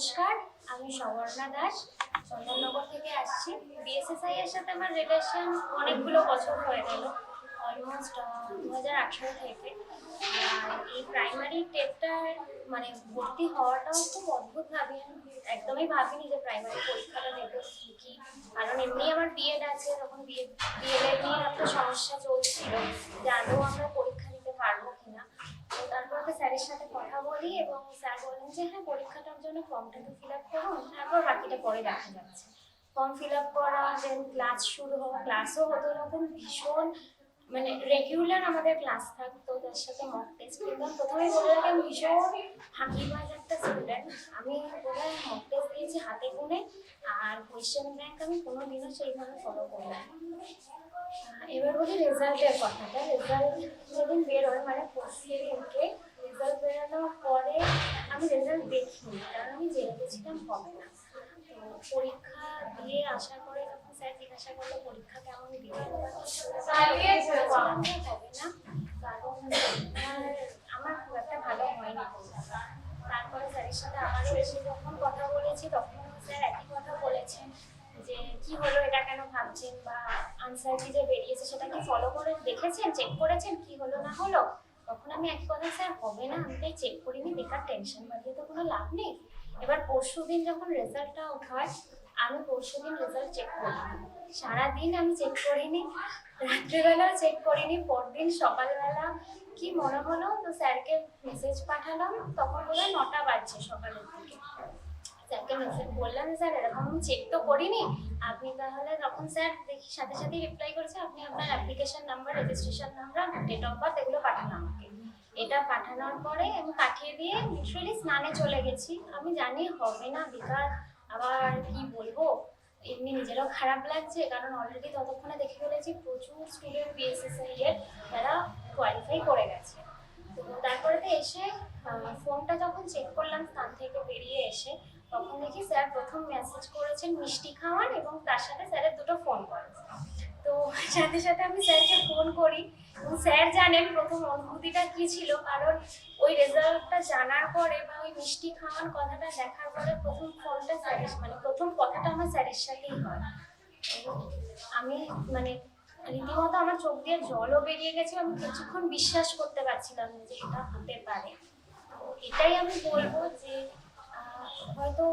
নমস্কার, আমি সবর্ণা দাস, চন্দননগর থেকে আসছি। বিএসএসআই এর সাথে আমার রিলেশন অনেকগুলো বছর হয়ে গেল অলমোস্ট দু হাজার আঠেরো থেকে। এই প্রাইমারি টেটটা মানে ভর্তি হওয়াটাও খুব অদ্ভুত ভাবি আমি একদমই ভাবিনি যে প্রাইমারি পরীক্ষাটা দেবো কি কি। কারণ এমনি আমার বিএড আছে, তখন বিএড বিএড নিয়ে একটা সমস্যা চলছিল যে আদৌ আমরা পরীক্ষা দিতে পারব কিনা তো তারপর একটা স্যারের সাথে কথা বলি এবং স্যার বলেন যে হ্যাঁ পরীক্ষাটার জন্য ফর্মটা তো ফিল আপ করুন, তারপর বাকিটা পরে দেখা যাচ্ছে। ফর্ম ফিল আপ করা দেন ক্লাস শুরু হওয়া ক্লাসও হতো তখন ভীষণ মানে রেগুলার আমাদের ক্লাস থাকতো, তার সাথে মক টেস্ট কিন্তু প্রথমে বলে রাখি আমি ভীষণ ফাঁকিবাজ একটা স্টুডেন্ট আমি বোধহয় মক টেস্ট দিয়েছি হাতে গুনে, আর কোয়েশ্চেন ব্যাংক আমি কোনোদিনও সেইভাবে ফলো করি না। এবার বলি রেজাল্টের কথাটা। রেজাল্ট যেদিন বেরোয় মানে পরশু দিনকে দেখিনি, কারণ আমি গেছিলাম হবে না। পরীক্ষা দিয়ে আসার পরে যখন স্যার জিজ্ঞাসা করল, পরীক্ষা কেমন দিলে হবে না? কারণ আমার খুব একটা ভালো হয়নি। তারপরে স্যারের সাথে আবারও এসে যখন কথা বলেছি, তখন স্যার একই কথা বলেছেন যে, কি হলো এটা কেন ভাবছেন? বা আনসার কি যে বেরিয়েছে সেটা কি ফলো করে দেখেছেন চেক করেছেন কি হলো না হলো? তখন আমি এক কথা, স্যার, হবে না, আমি তাই চেক করিনি, বেকার টেনশন বাড়িয়ে তো কোনো লাভ নেই। এবার পরশু দিন যখন রেজাল্টটা ওঠায় আমি পরশু দিন রেজাল্ট চেক করিনি সারাদিন আমি চেক করিনি, রাত্রিবেলাও চেক করিনি, পরদিন সকালবেলা কি মনে হলো? তো স্যারকে মেসেজ পাঠালাম, তখন বলে নটা বাজছে সকালের দিকে। স্যারকে মেসেজ বললাম স্যার, এরকম আমি চেক তো করিনি। আপনি তাহলে তখন স্যার দেখি সাথে সাথে রিপ্লাই করেছে, আপনি আপনার application number registration number date of birth এগুলো এটা পাঠানোর পরে আমি পাঠিয়ে দিয়ে লিটারালি স্নানে চলে গেছি। আমি জানি হবে না বেকার আবার কি বলব? এমনি নিজেরও খারাপ লাগছে, কারণ অলরেডি ততক্ষণে দেখে ফেলেছি প্রচুর স্টুডেন্ট বিএসএসআই এর তারা কোয়ালিফাই করে গেছে। তো তারপরে তো এসে ফোনটা যখন চেক করলাম, স্থান থেকে বেরিয়ে এসে, তখন দেখি স্যার প্রথম মেসেজ করেছেন মিষ্টি খাওয়ান এবং তার সাথে স্যারের দুটো ফোন কল তো সাথে সাথে আমি স্যারকে ফোন করি এবং স্যার জানেন প্রথম অনুভূতিটা কি ছিল, কারণ ওই রেজাল্টটা জানার পরে বা ওই মিষ্টি খাওয়ান কথাটা দেখার পরে প্রথম ফোনটা স্যারের মানে প্রথম কথাটা আমার স্যারের সাথেই হয়। আমি মানে রীতিমতো আমার চোখ দিয়ে জলও বেরিয়ে গেছে, আমি কিছুক্ষণ বিশ্বাস করতে পারছিলাম যে এটা হতে পারে। এটাই আমি বলব যে হয়তো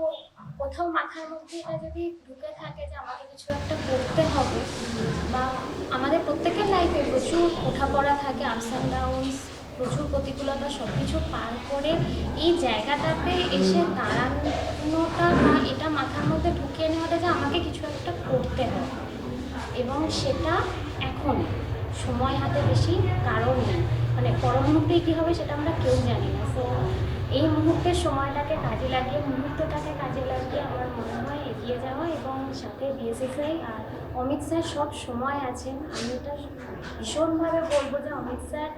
কোথাও মাথার মধ্যে এটা যদি ঢুকে থাকে যে আমাকে কিছু একটা করতে হবে, বা আমাদের প্রত্যেকের লাইফে প্রচুর ওঠাপড়া থাকে আপস অ্যান্ড ডাউনস প্রচুর প্রতিকূলতা সব কিছু পার করে এই জায়গাটাতে এসে দাঁড়ানোটা বা এটা মাথার মধ্যে ঢুকিয়ে নেওয়াটা যে আমাকে কিছু একটা করতে হবে। এবং সেটা এখন সময় হাতে বেশি কারণ নেই। মানে পর মুহূর্তে কী হবে সেটা আমরা কেউ জানি না। তো এই মুহূর্তের সময়টাকে কাজে লাগিয়ে, মুহূর্তটাকে কাজে লাগিয়ে আমার মনে হয় এগিয়ে যাওয়া এবং সাথে বিএসএসআই আর অমিত স্যার সব সময় আছেন। আমি এটা ভীষণভাবে বলব যে অমিত স্যার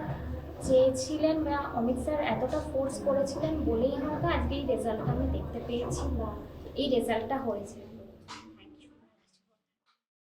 চেয়েছিলেন বা অমিত স্যার এতটা ফোর্স করেছিলেন বলেই হয়তো আজকে এই রেজাল্টটা আমি দেখতে পেয়েছি বা এই রেজাল্টটা হয়েছে।